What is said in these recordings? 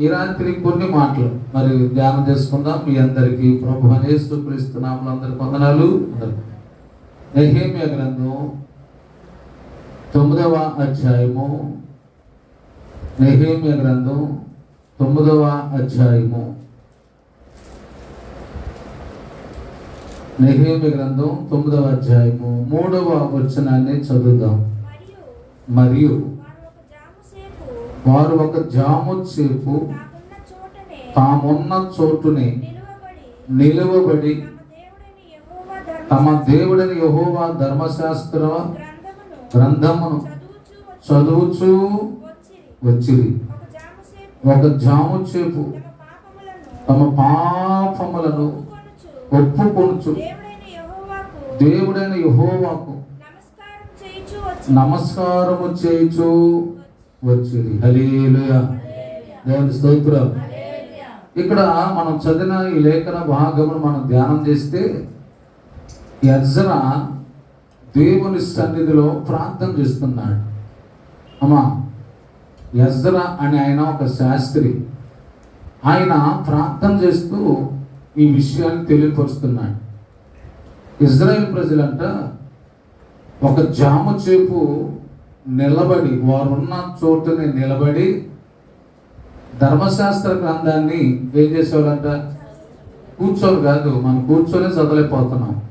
ఇలాంటి కొన్ని మాటలు. మరి ధ్యానం చేసుకుందాం. మీ అందరికీ ప్రభు అనేస్తూ క్రీస్తున్నాములు అందరి వందనాలు. నెహేమియా గ్రంథం తొమ్మిదవ అధ్యాయము. నెహేమియా గ్రంథం తొమ్మిదవ అధ్యాయము. నెహేమి గ్రంథం తొమ్మిదవ అధ్యాయము. మూడవ వచనాన్ని చదువుదాం. మరియు వారు ఒక జాము సేపు తామున్న చోటనే నిలువబడి తమ దేవుడైన యెహోవా ధర్మశాస్త్ర గ్రంథమును చదువుచూ వచ్చి- చదువుచు వచ్చిరి. ఒక జాము చేపు తమ పాపములను ఒప్పుకొనుచు. దేవుడైన యెహోవాకు నమస్కారము చేయుచు వచ్చింది. హలీలుయ దేవుని స్తోత్రం. ఇక్కడ మనం చదివిన ఈ లేఖన భాగమును మనం ధ్యానం చేస్తే యజ్ర దేవుని సన్నిధిలో ప్రార్థన చేస్తున్నాడు. అమ్మా యజ్ర అని ఆయన ఒక శాస్త్రి. ఆయన ప్రార్థన చేస్తూ ఈ విషయాన్ని తెలియపరుస్తున్నాడు. ఇజ్రాయెల్ ప్రజలంట ఒక జామ చేపు నిలబడి వారున్న చోటుని నిలబడి ధర్మశాస్త్ర గ్రంథాన్ని ఏం చేసేవాళ్ళంట? కూర్చోరు కాదు మనం కూర్చొని చదవలేకపోతున్నాం.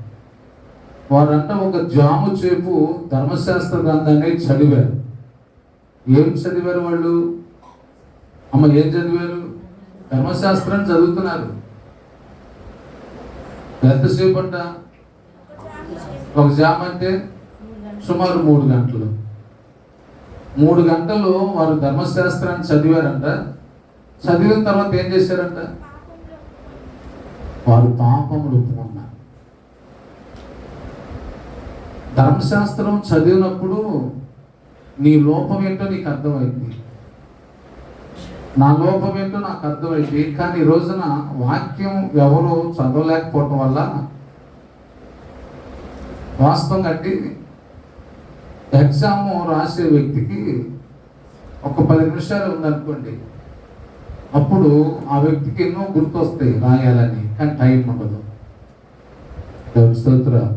వారంట ఒక జాము చేపు ధర్మశాస్త్ర గ్రంథాన్ని చదివారు. ఏం చదివారు వాళ్ళు? అమ్మ ఏం చదివారు? ధర్మశాస్త్రం చదువుతున్నారు. ఎంతసేపు అంట? ఒక జామ్ అంటే సుమారు మూడు గంటలు. మూడు గంటలు వారు ధర్మశాస్త్రాన్ని చదివారంట. చదివిన తర్వాత ఏం చేశారంట? వారు పాపములు ఒప్పుకున్నారు ధర్మశాస్త్రం చదివినప్పుడు నీ లోపం ఏంటో నీకు అర్థమైంది. నా లోపం ఏంటో నాకు అర్థమైంది. కానీ ఈ రోజున వాక్యం ఎవరు చదవలేకపోవటం వల్ల వాస్తవంగా అంటే ఎగ్జామ్ రాసే వ్యక్తికి ఒక పది నిమిషాలు ఉందనుకోండి. అప్పుడు ఆ వ్యక్తికి ఎన్నో గుర్తొస్తాయి రాయాలని కానీ టైం ఉండదు. స్తోత్ర.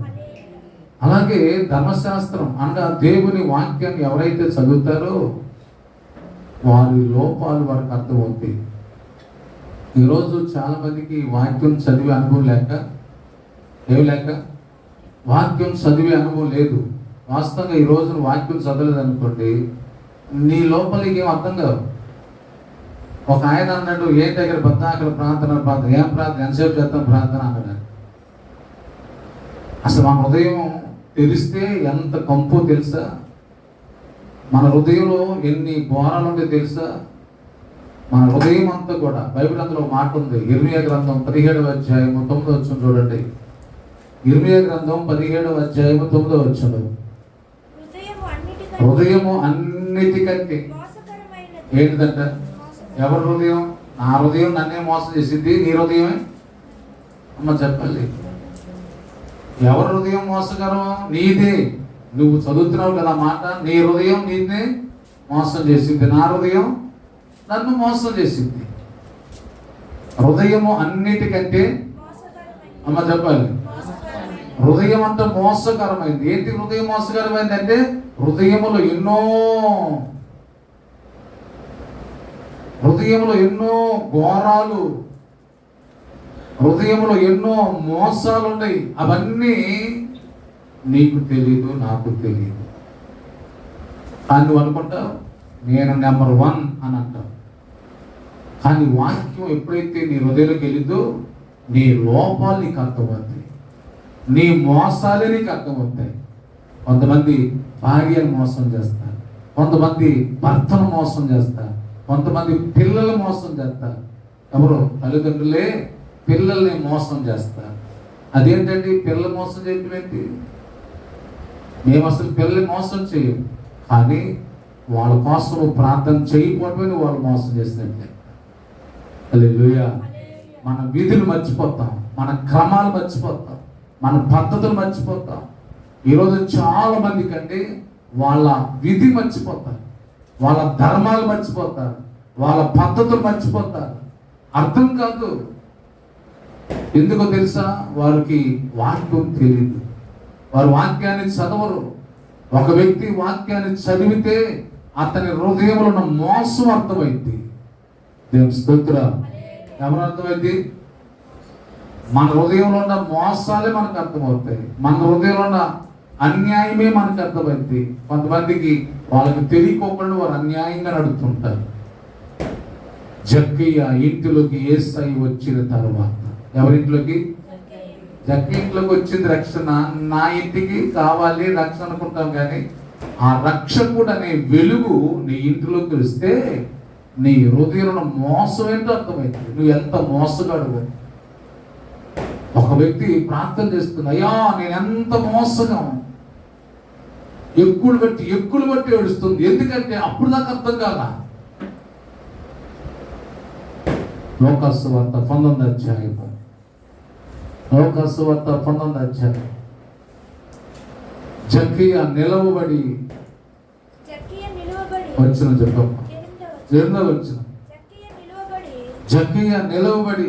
అలాగే ధర్మశాస్త్రం అనగా దేవుని వాక్యాన్ని ఎవరైతే చదువుతారో వారి లోపాలు వారికి అర్థమవుతాయి. ఈరోజు చాలా మందికి వాక్యం చదివే అనుభవం లేక ఏమి లేక? వాక్యం చదివే అనుభవం లేదు. వాస్తవంగా ఈ రోజున వాక్యం చదవలేదు అనుకోండి నీ లోపలికి ఏం అర్థం కాదు. ఒక ఆయన అన్నాడు ఏ దగ్గర బద్ద అక్కడ ప్రార్థన ప్రార్థన ఏం ప్రార్థన ఎంతసేపు చేద్దాం ప్రార్థన? అన్నాడు. అసలు మన హృదయం తెలిస్తే ఎంత కంపు తెలుసా? మన హృదయంలో ఎన్ని ఘోరాలు ఉంటే తెలుసా? మన హృదయం అంతా కూడా బైబిల్ అందులో మాట ఉంది. ఇర్మియ గ్రంథం పదిహేడవ అధ్యాయము తొమ్మిదో వచ్చిన చూడండి. ఇర్మియ గ్రంథం పదిహేడవ అధ్యాయము తొమ్మిదో వచ్చిన హృదయము అన్నిటికంటే ఏంటిదంట ఎవరి హృదయం? నా హృదయం నన్నే మోసం చేసింది. నీ హృదయమే? అమ్మ చెప్పాలి ఎవరి హృదయం మోసకరం? నీదే. నువ్వు చదువుతున్నావు కదా మాట. నీ హృదయం నీదే మోసం చేసింది. నా హృదయం నన్ను మోసం చేసింది. హృదయము అన్నిటికంటే అమ్మ చెప్పాలి హృదయం అంతా మోసకరమైంది. ఏంటి హృదయం మోసకరమైంది అంటే హృదయములో ఎన్నో హృదయంలో ఎన్నో ఘోరాలు హృదయంలో ఎన్నో మోసాలు ఉన్నాయి అవన్నీ నీకు తెలియదు నాకు తెలియదు అని నువ్వు అనుకుంటావు? నేను నెంబర్ వన్ అని అంటావు. కానీ వాక్యం ఎప్పుడైతే నీ హృదయంలోకి వెళ్ళిందో నీ లోపాలు నీకు అర్థమవుతుంది నీ మోసాలే నీకు అర్థమవుతాయి. కొంతమంది భార్యను మోసం చేస్తారు. కొంతమంది భర్తను మోసం చేస్తారు. కొంతమంది పిల్లలు మోసం చేస్తారు. ఎవరు? తల్లిదండ్రులే పిల్లల్ని మోసం చేస్తారు. అదేంటండి? పిల్లలు మోసం చేయటం ఏంటి? మేము అసలు పిల్లల్ని మోసం చేయం కానీ వాళ్ళ కోసం ప్రార్థన చేయకపోవడమే వాళ్ళు మోసం చేసినట్లే. హల్లెలూయా. మన విధులు మర్చిపోతాం. మన క్రమాలు మర్చిపోతాం. మన పద్ధతులు మర్చిపోతాం. ఈరోజు చాలా మంది కంటే వాళ్ళ విధి మర్చిపోతారు. వాళ్ళ ధర్మాలు మర్చిపోతారు. వాళ్ళ పద్ధతులు మర్చిపోతారు. అర్థం కాదు. ఎందుకో తెలుసా? వారికి వాక్యం తెలియదు వారు వాక్యాన్ని చదవరు. ఒక వ్యక్తి వాక్యాన్ని చదివితే అతని హృదయంలో ఉన్న మోసం అర్థమైంది దేవుని స్తోత్ర. ఎవరు అర్థమైంది మన హృదయంలో ఉన్న మోసాలే మనకు అర్థమవుతాయి. మన హృదయంలో ఉన్న అన్యాయమే మనకు అర్థమైంది కొంతమందికి వాళ్ళకి తెలియకోకుండా వారు అన్యాయంగా నడుతుంటారు జక్కయ్య ఇంటిలోకి ఏసై వచ్చిన తర్వాత. ఎవరింట్లోకి జక్క ఇంట్లోకి వచ్చింది రక్షణ. నా ఇంటికి కావాలి రక్షణ అనుకుంటాం కానీ ఆ రక్షకుడు అనే వెలుగు నీ ఇంటిలోకి వస్తే నీ హృదయంలో మోసం ఏంటో అర్థమైంది నువ్వు ఎంత మోసగాడు ఒక వ్యక్తి ప్రార్థన చేస్తుంది అయ్యా నేను ఎంత మోసగా ఎక్కులు బట్టి ఎక్కులు బట్టి ఏడుస్తుంది. ఎందుకంటే అప్పుడు దాకా అర్థం కాదా లోకాసు వార్త పంతొమ్మిది అధ్యాయం. లోకాసు వార్త పంతొమ్మిది అధ్యాయం. జకియ నిలవబడి వచ్చిన చెప్పమ్మ వచ్చిన జక్కయ్య నిలువబడి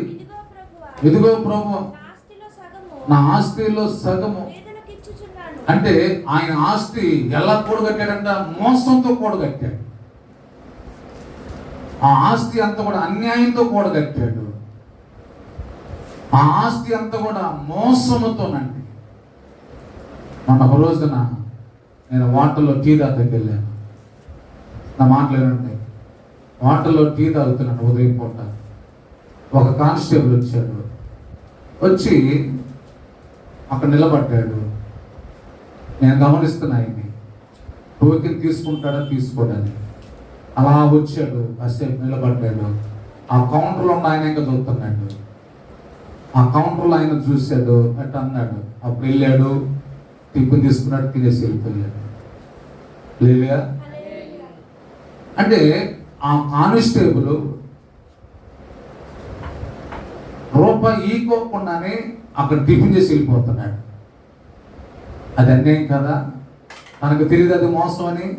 ఇదిగో ప్రభు నా ఆస్తిలో సగము. అంటే ఆయన ఆస్తి ఎలా కూడగట్టాడంట? మోసంతో కూడగట్టాడు. ఆ ఆస్తి అంతా కూడా అన్యాయంతో కూడగట్టాడు. ఆ ఆస్తి అంతా కూడా మోసముతోనండి. మొన్న ఒక రోజున నేను వాటర్లో టీ తాగకి వెళ్ళాను. నా మాటలు ఏమంటే వాటర్లో టీ తాగుతున్నాను ఉదయం పూట ఒక కానిస్టేబుల్ వచ్చాడు. వచ్చి అక్కడ నిలబడ్డాడు. నేను గమనిస్తున్నా ఆయన్ని టోకెన్ తీసుకుంటాడా? తీసుకోడని అలా వచ్చాడు. కాసేపు నిలబడ్డాడు. ఆ కౌంటర్లో ఉన్న ఆయన ఇంకా చూస్తున్నాడు. ఆ కౌంటర్లో ఆయన చూశాడు. అట్ట అన్నాడు. అప్పుడు వెళ్ళాడు. టిఫిన్ తీసుకున్నాడు. తినేసి వెళ్ళిపోయాడు. లేదా అంటే ఆ కానిస్టేబుల్ రూపాయి ఈకోకుండానే అక్కడ టిఫిన్ చేసి వెళ్ళిపోతున్నాడు. అది అన్యాయం కదా? మనకు తెలియదు అది మోసం అని.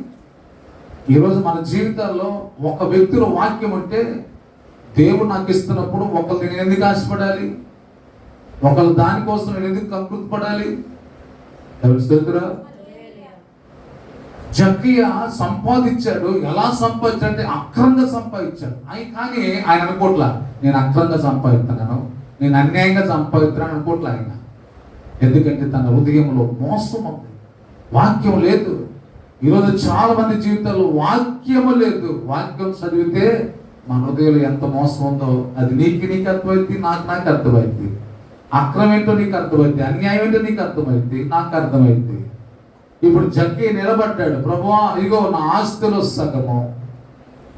ఈరోజు మన జీవితాల్లో ఒక వ్యక్తిలో వాక్యం ఉంటే దేవుడు నాకు ఇస్తున్నప్పుడు ఒకరు నేను ఎందుకు ఆశపడాలి? ఒకరు దానికోసం నేను ఎందుకు కంకృతి పడాలి ఎవరు స్తోత్రం? సంపాదించాడు. ఎలా సంపాదించాడు అంటే అక్రంగా సంపాదించాడు. అయి కానీ ఆయన అనుకోట్లా నేను అక్రంగా సంపాదిస్తున్నాను. నేను అన్యాయంగా సంపాదిస్తున్నాను అనుకోవట్లే ఆయన. ఎందుకంటే తన హృదయంలో మోసం ఉంది. వాక్యం లేదు. ఈరోజు చాలా మంది జీవితాల్లో వాక్యము లేదు. వాక్యం చదివితే మన హృదయంలో ఎంత మోసం ఉందో అది నీకు నీకు అర్థమైంది నాకు నాకు అర్థమైంది అక్రమం ఏంటో నీకు అర్థమైంది అన్యాయం ఏంటో నీకు అర్థమైంది నాకు అర్థమైంది ఇప్పుడు జక్కి నిలబడ్డాడు. ప్రభువా ఇగో నా ఆస్తిలో సగము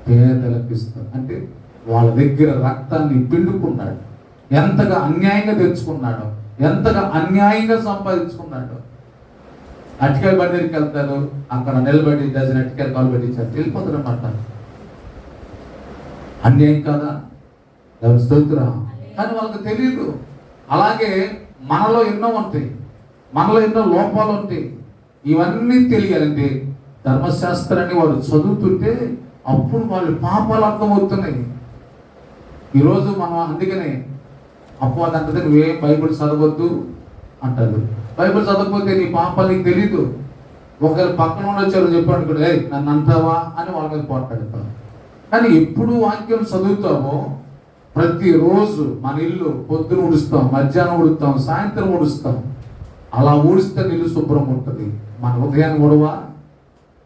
పేదలకు ఇస్తాను. అంటే వాళ్ళ దగ్గర రక్తాన్ని పిండుకున్నాడు. ఎంతగా అన్యాయంగా తెచ్చుకున్నాడు ఎంతగా అన్యాయంగా సంపాదించుకున్నాడు. అటికల్ బండి దగ్గరికి వెళ్తారు అక్కడ నిలబడి డజన్ అటికల్ కాలు పెట్టించారు. వెళ్ళిపోతారు అన్నమాట అన్యాయం కాదా? ఎవరి స్తోత్రం. కానీ వాళ్ళకి తెలియదు అలాగే మనలో ఎన్నో ఉంటాయి. మనలో ఎన్నో లోపాలు ఉంటాయి. ఇవన్నీ తెలియాలంటే ధర్మశాస్త్రాన్ని వాళ్ళు చదువుతుంటే అప్పుడు వాళ్ళు పాపాలు అర్థమవుతున్నాయి. ఈరోజు మనం అందుకనే అపవాదం అంటే నువ్వే బైబిల్ చదవద్దు అంటారు. బైబిల్ చదవకపోతే నీ పాపాలు నీకు తెలీదు. ఒకరు పక్కన ఉండొచ్చారు చెప్పాడు కూడా ఏ నన్ను అంటావా? అని వాళ్ళ మీద పోట్లాడతారు కానీ ఎప్పుడు వాక్యం చదువుతామో ప్రతిరోజు మన ఇల్లు పొద్దున ఉడుస్తాం మధ్యాహ్నం ఉడుస్తాం సాయంత్రం ఉడుస్తాం అలా ఊడిస్తే ఇల్లు శుభ్రం ఉంటుంది. మన హృదయాన్ని గొడవ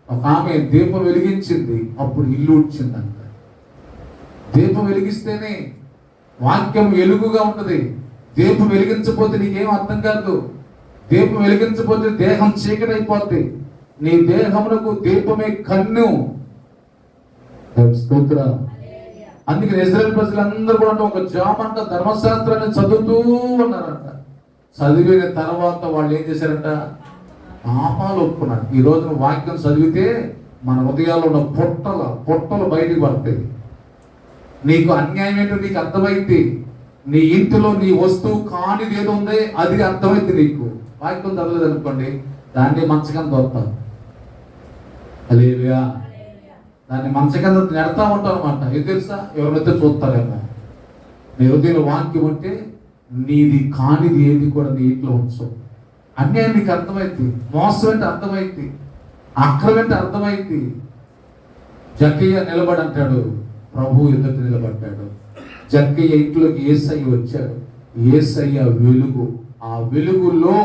ఒక ఆమె దీపం వెలిగించింది అప్పుడు ఇల్లు ఉడిచిందంట దీపం వెలిగిస్తేనే వాక్యం వెలుగుగా ఉంటుంది. దీపం వెలిగించకపోతే నీకేం అర్థం కాదు. దీపం వెలిగించకపోతే దేహం చీకటి అయిపోద్ది నీ దేహమునకు దీపమే కన్ను. స్తోత్ర. హల్లెలూయా. అందుకే ఇజ్రాయెల్ ప్రజలందరూ కూడా ఒక జామంట ధర్మశాస్త్రాన్ని చదువుతూ ఉన్నారంట. చదివిన తర్వాత వాళ్ళు ఏం చేశారంట? పాపాలు ఒప్పుకున్నారు. ఈ రోజున వాక్యం చదివితే మన ఉదయాల్లో ఉన్న పొట్టల పొట్టలు బయటికి పడతాయి. నీకు అన్యాయం ఏంటో నీకు అర్థమైంది నీ ఇంటిలో నీ వస్తువు కానిది ఏదో ఉంది అది అర్థమైంది నీకు. వాక్యం తరలేదు అనుకోండి దాన్ని మంచకం తోస్తాం. అలేవియా దాన్ని మంచకం కింద నెడతా ఉంటాం అనమాట ఏం తెలుసా? ఎవరైతే చూస్తారేమో. నీ హృదయంలో వాక్యం ఉంటే నీది కానిది ఏది కూడా నీ ఇంట్లో ఉంచు. అన్యాయం నీకు అర్థమైంది మోసం అంటే అర్థమైంది అక్రమం అంటే అర్థమైంది జకయ్య నిలబడి అంటాడు. ప్రభు ఎదుట నిలబడ్డాడు? జక్కయ్య ఇంట్లోకి ఏసయ్య వచ్చాడు. ఏసయ్య వెలుగు. ఆ వెలుగులో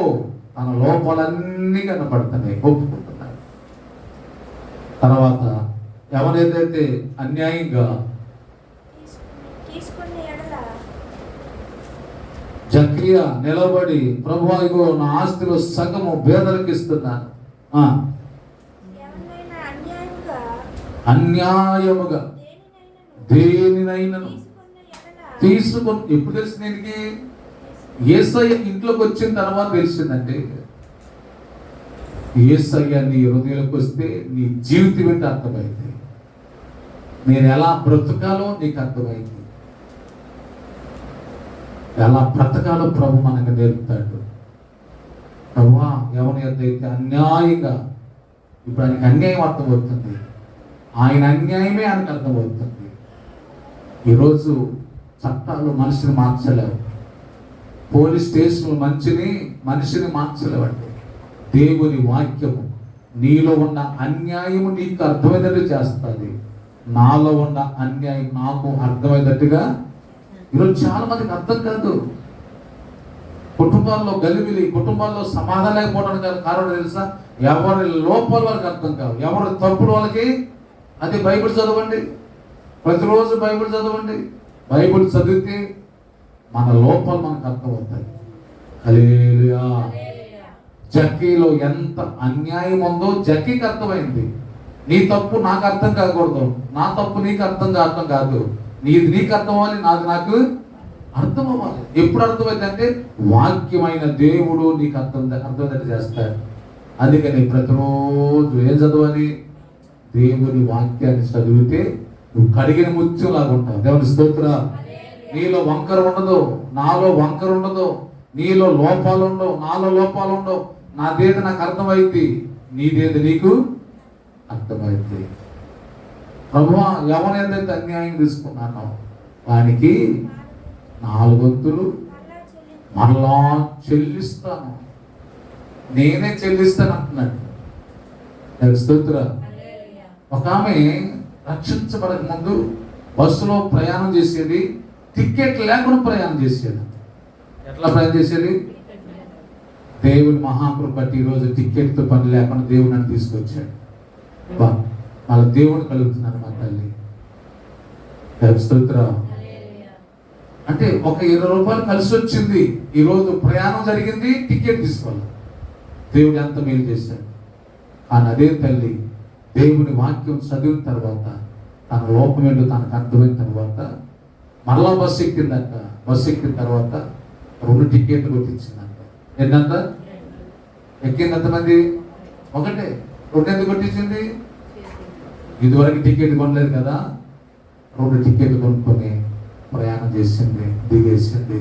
తన లోపాలన్నీ కనపడుతున్నాయి ఒప్పుకుంటున్నాడు. తర్వాత ఎవరైతే అన్యాయంగా జక్రియ నిలబడి ప్రభు ఇగో నా ఆస్తిలో సగము పేదలకు ఇస్తున్నాను. అన్యాయముగా దేనినైనను? తీసుకొని ఎప్పుడు తెలిసింది దీనికి ఏసయ్య ఇంట్లోకి వచ్చిన తర్వాత తెలిసిందంటే ఏసయ్య నీ హృదయంలోకి వస్తే నీ జీవితం ఏంటి అర్థమైంది. నేను ఎలా బ్రతకాలో నీకు అర్థమైంది. ఎలా బ్రతకాలో ప్రభు మనకు నేర్పుతాడు. ప్రభువా ఎవరి అయితే అన్యాయంగా ఇప్పుడు ఆయనకి అన్యాయం అర్థమవుతుంది. ఆయన అన్యాయమే ఆయనకు అర్థమవుతుంది. ఈరోజు చట్టాలు మనిషిని మార్చలేవు. పోలీస్ స్టేషన్లు మంచిని మనిషిని మార్చలేవండి. దేవుని వాక్యము నీలో ఉన్న అన్యాయము నీకు అర్థమయ్యేటట్టు చేస్తుంది. నాలో ఉన్న అన్యాయం నాకు అర్థమయ్యేటట్టుగా ఈరోజు చాలా మందికి అర్థం కాదు. కుటుంబాల్లో గలిబిలి కుటుంబాల్లో సమాధానం లేకపోవడానికి కారణం తెలుసా? ఎవరి లోపాలు వాళ్ళకి అర్థం కావు. ఎవరి తప్పుడు వాళ్ళకి అది బైబిల్ చదవండి. ప్రతిరోజు బైబిల్ చదవండి. బైబిల్ చదివితే మన లోపాలు మనకు అర్థమవుతాయి. హల్లెలూయా. జక్కీలో ఎంత అన్యాయం ఉందో జక్కీకి అర్థమైంది. నీ తప్పు నాకు అర్థం కాకూడదు. నా తప్పు నీకు అర్థం కావటం కాదు. నీది నీకు అర్థం అవ్వాలి నాది నాకు అర్థం అవ్వాలి ఎప్పుడు అర్థమైందంటే వాక్యమైన దేవుడు నీకు అర్థం అర్థమైనట్టు చేస్తాడు. అందుకని ప్రతిరోజు ఏం చదవాలి? దేవుని వాక్యాన్ని చదివితే నువ్వు కడిగిన ముత్యంలాగా ఉంటావు. దేవుని స్తోత్ర. నీలో వంకర ఉండదు నాలో వంకర ఉండదు నీలో లోపాలు ఉండవు నాలో లోపాలు ఉండవు. నాదేది నాకు అర్థమైంది నీదేది నీకు అర్థమైంది ప్రభు ఎవరైతే అన్యాయం తీసుకున్నానో వానికి నాలుగొంతులు మరలా చెల్లిస్తాను. నేనే చెల్లిస్తాను అంటున్నాడు. స్తోత్ర. ఒక ఆమె రక్షించబడక ముందు బస్సులో ప్రయాణం చేసేది టికెట్ లేకుండా ప్రయాణం చేసేది. ఎట్లా ప్రయాణం చేసేది? దేవుని మహాకృప ఈరోజు టికెట్తో పని లేకుండా దేవుని అని తీసుకొచ్చాడు. బా మళ్ళీ దేవుడు కలుగుతున్నాడు మా తల్లి. దేవుని అంటే ఒక ఇరవై రూపాయలు కలిసి వచ్చింది. ఈరోజు ప్రయాణం జరిగింది టికెట్ తీసుకోవాలి. దేవుడు ఎంత మేలు చేశాడు. కానీ అదే తల్లి దేవుని వాక్యం చదివిన తర్వాత తన లోపం ఏంటో తనకు అర్థమైన తర్వాత మరలా బస్సు ఎక్కిందంట. బస్సు ఎక్కిన తర్వాత రెండు టికెట్లు కొట్టించిందంట. ఏంటంట ఎక్కింది ఎంతమంది? ఒకటే. రెండు ఎందుకు కొట్టించింది? ఇదివరకు టికెట్ కొనలేదు కదా. రెండు టికెట్లు కొనుక్కొని ప్రయాణం చేసింది దిగేసింది.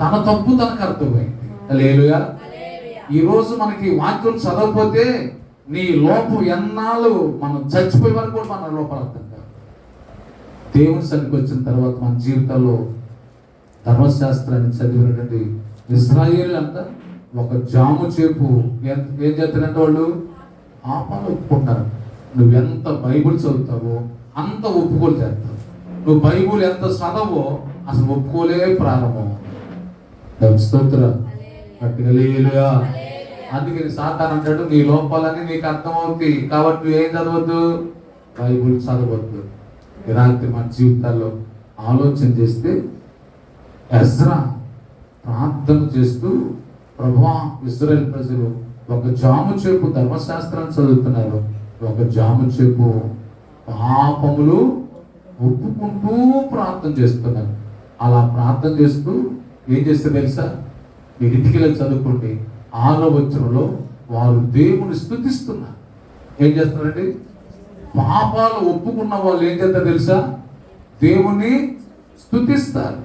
తన తప్పు తనకు అర్థమైంది. లేలుగా ఈ రోజు మనకి వాక్యం చదవకపోతే నీ లోపం ఎన్నాళ్ళు మనం చచ్చిపోయే వరకు కూడా మన లోపల అర్థం కాదు. దేవుని సన్నిధికి వచ్చిన తర్వాత మన జీవితంలో ధర్మశాస్త్రాన్ని చదివినటువంటి ఇస్రాయేల్ అంతా ఒక జాము చేపు ఏం చేస్తారంటే వాళ్ళు? ఆపాలు ఒప్పుకుంటారు నువ్వు ఎంత బైబిల్ చదువుతావో అంత ఒప్పుకోలు చేస్తావు నువ్వు బైబిల్ ఎంత చదవో అసలు ఒప్పుకోలే ప్రారంభం. స్తోత్రం. అందుకని సాతాన్ అంటాడు నీ లోపాలని నీకు అర్థమవుతాయి. కాబట్టి నువ్వు ఏం చదవద్దు? బైబుల్ చదవద్దు. ఈ రాత్రి మన జీవితాల్లో ఆలోచన చేస్తే ఎజ్రా ప్రార్థన చేస్తూ ప్రభా ఇస్రాయల్ ప్రజలు ఒక జాము చేపు ధర్మశాస్త్రాన్ని చదువుతున్నారు. ఒక జాము చేపు పాపములు ఒప్పుకుంటూ ప్రార్థన చేస్తున్నారు. అలా ప్రార్థన చేస్తూ ఏం చేస్తే తెలుసా? మీరు ఇంటికి వెళ్ళి చదువుకోండి. ఆరో వారు దేవుని స్థుతిస్తున్నారు ఏం చేస్తున్నారండి? పాపాలు ఒప్పుకున్న వాళ్ళు ఏం చేస్తారు తెలుసా? దేవుణ్ణి స్థుతిస్తారు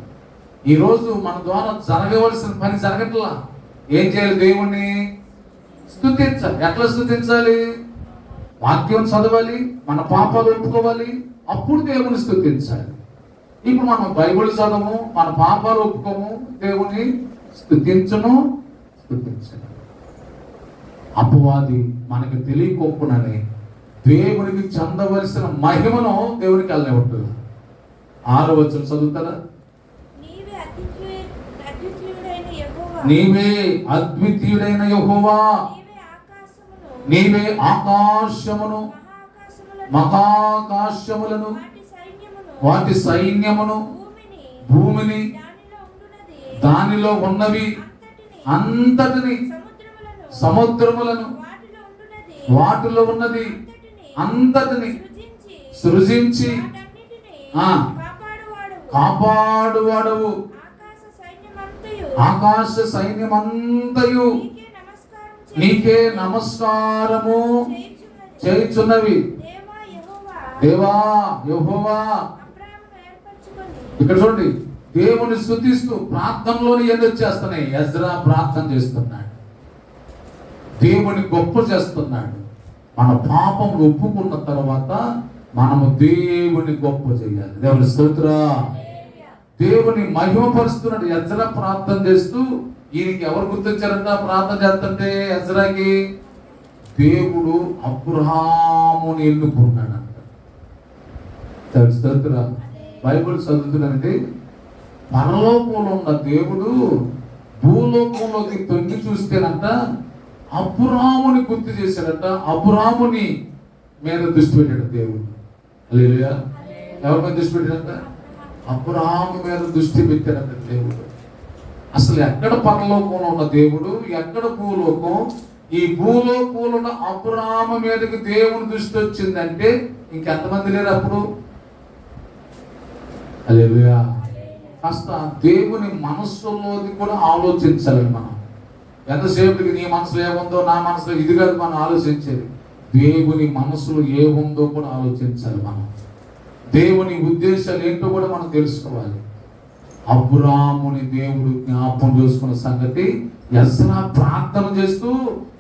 ఈరోజు మన ద్వారా జరగవలసిన పని జరగట్లా. ఏం చేయాలి దేవుణ్ణి? స్థుతించాలి ఎట్లా స్థుతించాలి వాక్యం చదవాలి మన పాపాలు ఒప్పుకోవాలి అప్పుడు దేవుని స్థుతించాలి ఇప్పుడు మనం బైబిల్ చదవము మన పాపాలు ఒప్పుకోము దేవుని స్థుతించను స్థుతించను అపవాది మనకి తెలియకొప్పునని దేవునికి చెందవలసిన మహిమను దేవునికి వెళ్ళనివ్వట్లేదు ఆరో వచ్చిన చదువుతారా? నీవే అద్వితీయ- అద్వితీయుడైన యెహోవా. నీవే ఆకాశమును, మహాకాశములను, వాటి సైన్యమును, భూమిని, దానిలో ఉన్నవి. అంతటిని సముద్రములను వాటిలో ఉన్నది అంతటిని సృజించి కాపాడువాడవు. ఆకాశ సైన్యమంతయు నీకే నమస్కారము. చేయుచున్నవి. దేవా యహోవా. ఇక్కడ చూడండి. దేవుని స్థుతిస్తూ ప్రార్థనలోని ఎందుకు చేస్తున్నాయి ఎజ్రా ప్రార్థన చేస్తున్నాడు. దేవుని గొప్ప చేస్తున్నాడు. మన పాపం ఒప్పుకున్న తర్వాత మనము దేవుని గొప్ప చేయాలి. దేవుని స్తోత్ర. దేవుని మహిమపరుస్తున్నాడు. ఎజ్రా ప్రార్థన చేస్తూ ఈయనకి ఎవరు గుర్తొచ్చారంట ప్రార్థన చేస్తుంటే ఎజ్రాకి? దేవుడు అబ్రహాముని ఎన్నుకున్నాడంట. అంట స్తోత్ర. బైబుల్ చదువుతున్నానంటే పరలోకంలో ఉన్న దేవుడు భూలోకంలోకి తొంగి చూస్తేనంట అపురాముని గుర్తు చేశాడంట అపురాముని మీద దృష్టి పెట్టాడు దేవుడు. హల్లెలూయా. ఎవరి మీద దృష్టి పెట్టాడంట? అపురాము మీద దృష్టి పెట్టాడంట దేవుడు. అసలు ఎక్కడ పరలోకంలో ఉన్న దేవుడు ఎక్కడ భూలోకం? ఈ భూలోకంలో ఉన్న అపురామ మీదకి దేవుని దృష్టి వచ్చిందంటే ఇంకెంతమంది లేరు అప్పుడు? హల్లెలూయా. కాస్త దేవుని మనస్సులోది కూడా ఆలోచించాలి మనం. ఎంతసేపుకి నీ మనసులో ఏముందో నా మనసులో ఇది కాదు మనం ఆలోచించేది. దేవుని మనసులో ఏముందో కూడా ఆలోచించాలి మనం. దేవుని ఉద్దేశాలు ఏంటో కూడా మనం తెలుసుకోవాలి. అబ్రాముని దేవుడు జ్ఞాపం చేసుకున్న సంగతి ఎస్రా ప్రార్థన చేస్తూ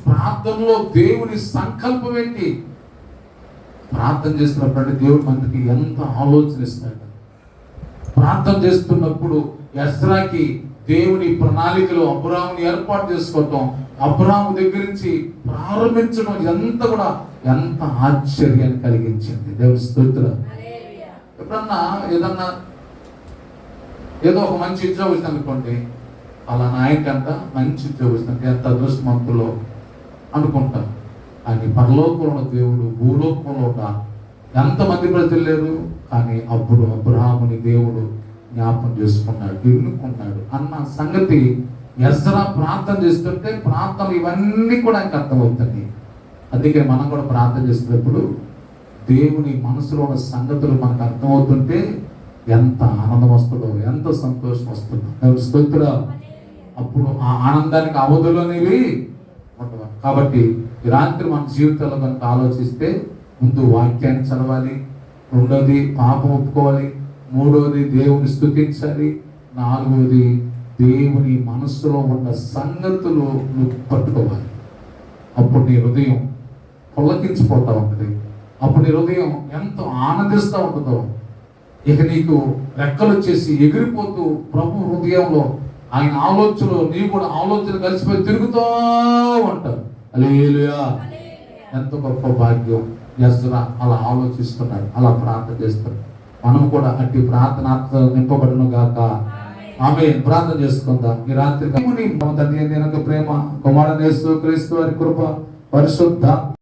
ప్రార్థనలో దేవుని సంకల్పం ఏంటి? ప్రార్థన చేస్తున్నప్పుడు దేవుడు మనకి ఎంత ఆలోచన ఇస్తాడు? ప్రార్థన చేస్తున్నప్పుడు ఎస్రాకి దేవుని ప్రణాళికలో అబ్రాముని ఏర్పాటు చేసుకోవటం అబ్రాము దగ్గర నుంచి ప్రారంభించడం ఎంత కూడా ఎంత ఆశ్చర్యాన్ని కలిగించింది. దేవుని స్తోత్రం ఎప్పుడన్నా ఏదన్నా ఏదో ఒక మంచి ఉద్యోగం వచ్చింది అనుకోండి అలా నాయకంట మంచి ఉద్యోగం వచ్చింది ఎంత అదృష్టవంతులో అనుకుంటాం. కానీ పరలోకంలో దేవుడు భూలోకంలో ఒక ఎంతమంది ప్రజలు లేరు కానీ అప్పుడు అబ్రహాముని దేవుడు జ్ఞాపం చేసుకున్నాడు ఎన్నుకున్నాడు అన్న సంగతి ఎస్రా ప్రార్థన చేస్తుంటే ప్రార్థన ఇవన్నీ కూడా ఆయనకు అర్థమవుతుంది అందుకే మనం కూడా ప్రార్థన చేసేటప్పుడు దేవుని మనసులో ఉన్న సంగతులు మనకు అర్థమవుతుంటే ఎంత ఆనందం వస్తుందో ఎంత సంతోషం వస్తుందో. దేవుని అప్పుడు ఆ ఆనందానికి అవధులు అనేవి ఉండవు. కాబట్టి రాత్రి మన జీవితంలో కనుక ఆలోచిస్తే ముందు వాక్యాన్ని చదవాలి రెండోది పాపం ఒప్పుకోవాలి మూడోది దేవుని స్థుతించాలి నాలుగోది దేవుని మనస్సులో ఉన్న సంగతులు నువ్వు పట్టుకోవాలి. అప్పుడు నీ హృదయం పొల్లకించిపోతా ఉంటుంది. అప్పుడు నీ హృదయం ఎంతో ఆనందిస్తూ ఉంటుందో. ఇక నీకు రెక్కలు వచ్చేసి ఎగిరిపోతూ ప్రభు హృదయంలో ఆయన ఆలోచనలో నీవు కూడా ఆలోచన కలిసిపోయి తిరుగుతూ ఉంటావు. అలేలుయా ఎంత గొప్ప భాగ్యం. యజ్రా అలా ఆలోచిస్తున్నాడు అలా ప్రార్థన చేస్తున్నాడు మనం కూడా అట్టి ప్రార్థన ఆత్మతో నింపబడును గాక ఆమె ప్రార్థన చేసుకుందాం ఈ రాత్రి తండ్రి ప్రేమ కుమారుడు క్రీస్తు వారి కృప పరిశుద్ధ